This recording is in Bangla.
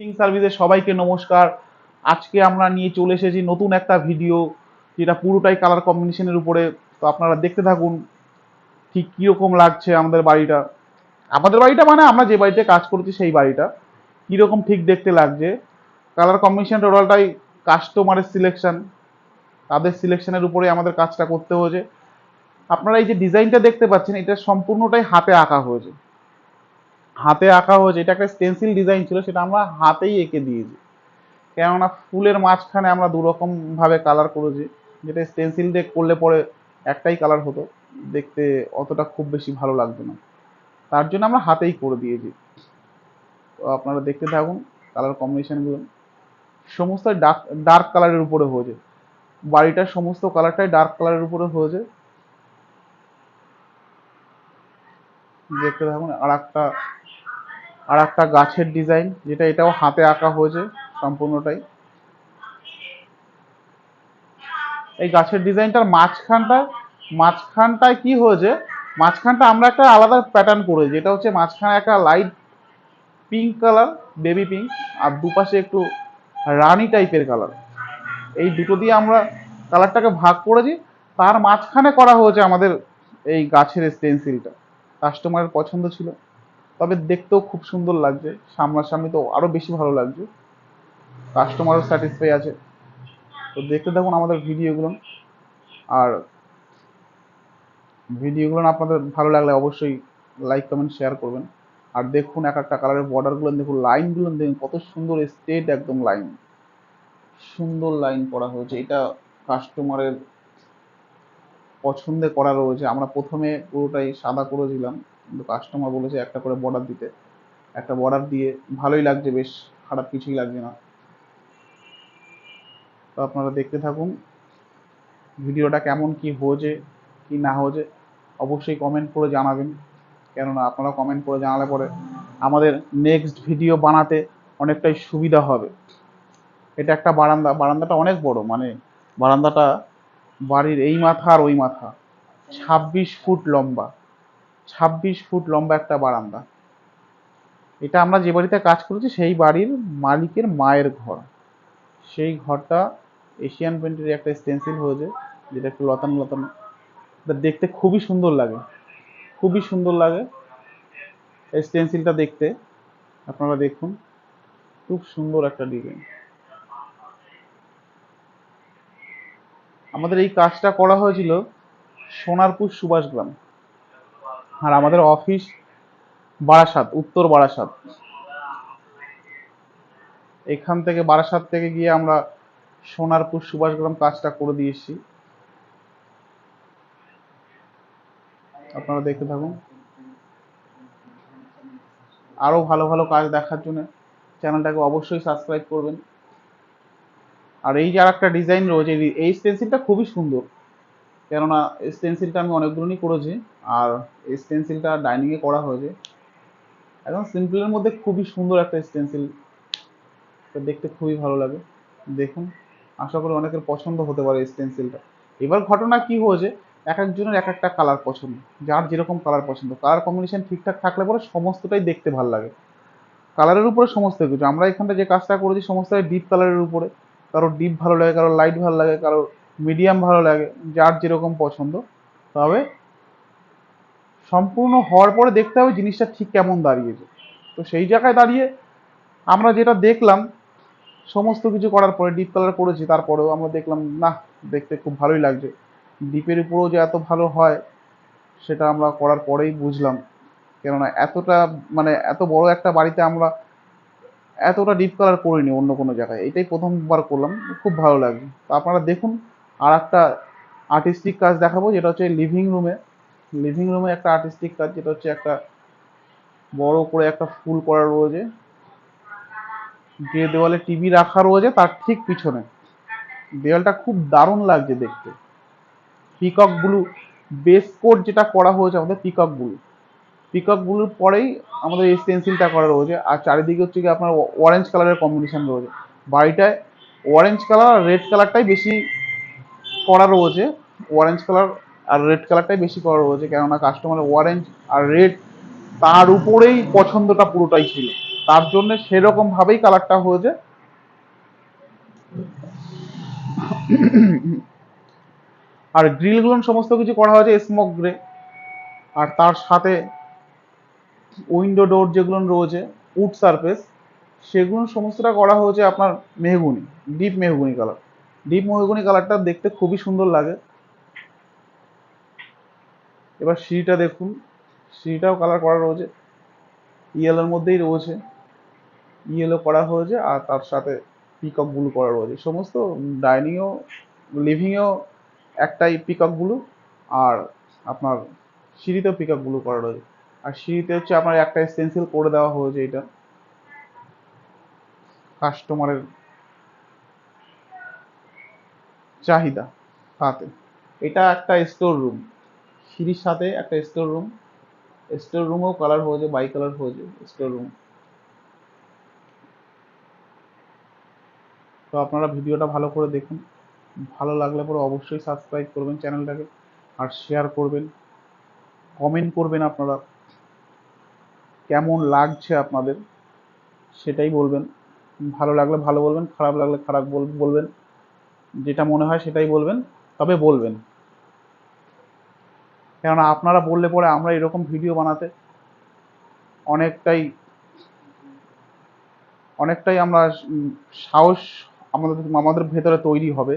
টিং সার্ভিসে সবাইকে নমস্কার। আজকে আমরা নিয়ে চলে এসেছি নতুন একটা ভিডিও যেটা পুরোটাই কালার কম্বিনেশনের উপরে। তো আপনারা দেখতে থাকুন, ঠিক কীরকম লাগছে আমাদের বাড়িটা। আমাদের বাড়িটা মানে আমরা যে বাড়িতে কাজ করছি সেই বাড়িটা। কীরকম ঠিক দেখতে লাগছে। কালার কম্বিনেশন টোটালটাই কাস্টমারের সিলেকশন তাদের সিলেকশনের উপরে আমাদের কাজটা করতে হয়েছে। আপনারা এই যে ডিজাইনটা দেখতে পাচ্ছেন, এটা সম্পূর্ণটাই হাতে আঁকা হয়েছে। হাতে আঁকা হয়েছে, এটা একটা স্টেন্সিল ডিজাইন ছিল, সেটা আমরা হাতেই এঁকে দিয়েছি। কেননা ফুলের মাঝখানে আমরা দু রকম ভাবে কালার করেছি, যেটা স্টেন্সিল দিয়ে করলে পরে একটাই কালার হতো, দেখতে অতটা খুব বেশি ভালো লাগতো না। তার জন্য আমরা হাতেই করে দিয়েছি। আপনারা দেখতে থাকুন কালার কম্বিনেশনগুলো সমস্ত ডার্ক ডার্ক কালারের উপরে হয়েছে। বাড়িটার সমস্ত কালারটাই ডার্ক কালারের উপরে হয়েছে। দেখতে থাকুন আর একটা আর একটা গাছের ডিজাইন, যেটা এটাও হাতে আঁকা হয়েছে সম্পূর্ণটাই। এই গাছের ডিজাইনটার মাঝখানটা মাঝখানটায় কি হয়েছে? মাঝখানটা আমরা একটা আলাদা প্যাটার্ন করেছি, যেটা হচ্ছে মাঝখানে একটা light pink colour baby pink আর দুপাশে একটু রানি টাইপের কালার এই দুটো দিয়ে আমরা কালারটাকে ভাগ করেছি, তার মাঝখানে করা হয়েছে আমাদের এই গাছের স্টেন্সিলটা কাস্টমারের পছন্দ ছিল। তবে দেখতেও খুব সুন্দর লাগছে। সামনাসামনি তো আরও বেশি ভালো লাগছে। কাস্টমারও স্যাটিসফাই আছে। তো দেখতে থাকুন আমাদের ভিডিওগুলো আর ভিডিওগুলো আপনাদের ভালো লাগলে অবশ্যই লাইক কমেন্ট শেয়ার করবেন। আর দেখুন এক একটা কালারের বর্ডারগুলো দেখুন লাইনগুলো দেখুন কত সুন্দর স্ট্রেট একদম লাইন সুন্দর লাইন করা হয়েছে। এটা কাস্টমারের পছন্দে করা রয়েছে। আমরা প্রথমে পুরোটাই সাদা করেছিলাম, কিন্তু কাস্টমার বলেছে একটা করে বর্ডার দিতে। একটা বর্ডার দিয়ে ভালোই লাগছে, বেশ খারাপ কিছুই লাগছে না। তো আপনারা দেখতে থাকুন, ভিডিওটা কেমন, কি হয়েছে, কি না হয়েছে, অবশ্যই কমেন্ট করে জানাবেন। কেননা আপনারা কমেন্ট করে জানালে পরে আমাদের নেক্সট ভিডিও বানাতে অনেকটাই সুবিধা হবে। এটা একটা বারান্দা, বারান্দাটা অনেক বড় মানে বারান্দাটা বাড়ির এই মাথা আর ওই মাথা। ছাব্বিশ ফুট লম্বা। ছাব্বিশ ফুট লম্বা একটা বারান্দা। এটা আমরা যে বাড়িতে কাজ করেছি, সেই বাড়ির মালিকের মায়ের ঘর। সেই ঘরটা এশিয়ান পেন্টের একটা স্টেন্সিল হয়েছে, যেটা একটু লতানো লতানো। দেখতে খুবই সুন্দর লাগে। খুবই সুন্দর লাগে এই স্টেন্সিলটা দেখতে। আপনারা দেখুন, খুব সুন্দর একটা ডিজাইন আমাদের এই কাজটা করা হয়েছিল সোনারপুর সুভাষগ্রাম আর আমাদের অফিস বারাসাত, উত্তর বারাসাত। এখান থেকে বারাসাত থেকে গিয়ে আমরা সোনারপুর সুভাষগ্রাম কাজটা করে দিয়েছি। আপনারা দেখতে থাকুন। আরও ভালো ভালো কাজ দেখার জন্য চ্যানেলটাকে অবশ্যই সাবস্ক্রাইব করবেন। আর এই যে আর একটা ডিজাইন রয়েছে, এই- স্টেন্সিলটা খুবই সুন্দর। কেননা স্টেন্সিলটা আমি অনেকগুলোই করেছি, আর এই স্টেন্সিলটা ডাইনিংয়ে করা হয়েছে। একদম সিম্পলের মধ্যে খুবই সুন্দর একটা স্টেন্সিল দেখতে খুবই ভালো লাগে। দেখুন, আশা করি অনেকের পছন্দ হতে পারে স্টেন্সিলটা এবার ঘটনা কি হয়েছে? এক একজনের এক একটা কালার পছন্দ। যার যেরকম কালার পছন্দ। কালার কম্বিনেশন ঠিকঠাক থাকলে পরে সমস্তটাই দেখতে ভালো লাগে। কালারের উপরে সমস্ত কিছু। আমরা এখানটা যে কাজটা করেছি, সমস্তটাই ডিপ কালারের উপরে। কারও ডিপ ভালো লাগে, কারও লাইট ভালো লাগে, কারও মিডিয়াম ভালো লাগে, যার যেরকম পছন্দ। তবে সম্পূর্ণ হওয়ার পরে দেখতে হবে জিনিসটা ঠিক কেমন দাঁড়িয়েছে। তো সেই জায়গায় দাঁড়িয়ে আমরা যেটা দেখলাম, সমস্ত কিছু করার পরে ডিপ কালার করেছি, তারপরেও আমরা দেখলাম, না, দেখতে খুব ভালোই লাগছে। ডিপের উপরেও যে এত ভালো হয়, সেটা আমরা করার পরেই বুঝলাম। কেননা এতটা মানে এত বড় একটা বাড়িতে আমরা এতটা ডিপ কালার করিনি অন্য কোনো জায়গায়। এটাই প্রথমবার করলাম, খুব ভালো লাগছে তো আপনারা দেখুন আর একটা আর্টিস্টিক কাজ দেখাবো, যেটা হচ্ছে লিভিং রুমে লিভিং রুমে একটা আর্টিস্টিক কাজ, যেটা হচ্ছে একটা বড় করে একটা ফুল করা রয়েছে। যে দেওয়ালে টিভি রাখা রয়েছে, তার ঠিক পিছনে। দেওয়ালটা খুব দারুণ লাগছে দেখতে। পিকক ব্লু বেস কোড যেটা করা হয়েছে আমাদের পিকক ব্লু পিকক ব্লুর পরেই আমাদের এই স্টেন্সিলটা করা রয়েছে। আর চারিদিকে হচ্ছে কি আপনার অরেঞ্জ কালারের কম্বিনেশন রয়েছে। বাড়িটায় অরেঞ্জ কালার আর রেড কালারটাই বেশি করা রয়েছে। অরেঞ্জ কালার আর রেড কালারটাই বেশি করা রয়েছে। কেননা কাস্টমারের অরেঞ্জ আর রেড তার উপরেই পছন্দটা পুরোটাই ছিল। তার জন্য সেরকম ভাবেই কালারটা হয়েছে। আর গ্রিলগুলো সমস্ত কিছু করা হয়েছে স্মোক গ্রে আর তার সাথে উইন্ডো ডোর যেগুলো রয়েছে উড সারফেস সেগুলো সমস্তটা করা হয়েছে আপনার মেহগুনি ডিপ মেহগুনি কালার ডিপ মেহগুনি কালারটা দেখতে খুবই সুন্দর লাগে। এবার সিঁড়িটা দেখুন, সিঁড়িটাও কালার করা রয়েছে ইয়েলোর মধ্যেই রয়েছে। ইয়েলো করা হয়েছে আর তার সাথে পিকক ব্লু করা রয়েছে। সমস্ত ডাইনিংও লিভিংয়েও একটাই পিকক ব্লু আর আপনার সিঁড়িতেও পিকক ব্লু করা রয়েছে। আর সিঁড়িতে হচ্ছে আপনার একটা স্টেন্সিল করে দেওয়া হয়েছে এটা। কাস্টমারের চাহিদা তাতে এটা একটা স্টোর রুম সিঁড়ির সাথে একটা স্টোর রুম স্টোর রুমও কালার হয়েছে বাই কালার হয়েছে স্টোর রুম তো আপনারা ভিডিওটা ভালো করে দেখুন। ভালো লাগলে পরে অবশ্যই সাবস্ক্রাইব করবেন চ্যানেলটাকে আর শেয়ার করবেন। কমেন্ট করবেন আপনারা। কেমন লাগছে আপনাদের, সেটাই বলবেন। ভালো লাগলে ভালো বলবেন, খারাপ লাগলে খারাপ বলবেন। যেটা মনে হয় সেটাই বলবেন, তবে বলবেন। কেননা আপনারা বললে পরে আমরা এরকম ভিডিও বানাতে অনেকটাই অনেকটাই আমরা সাহস আমাদের আমাদের ভেতরে তৈরি হবে।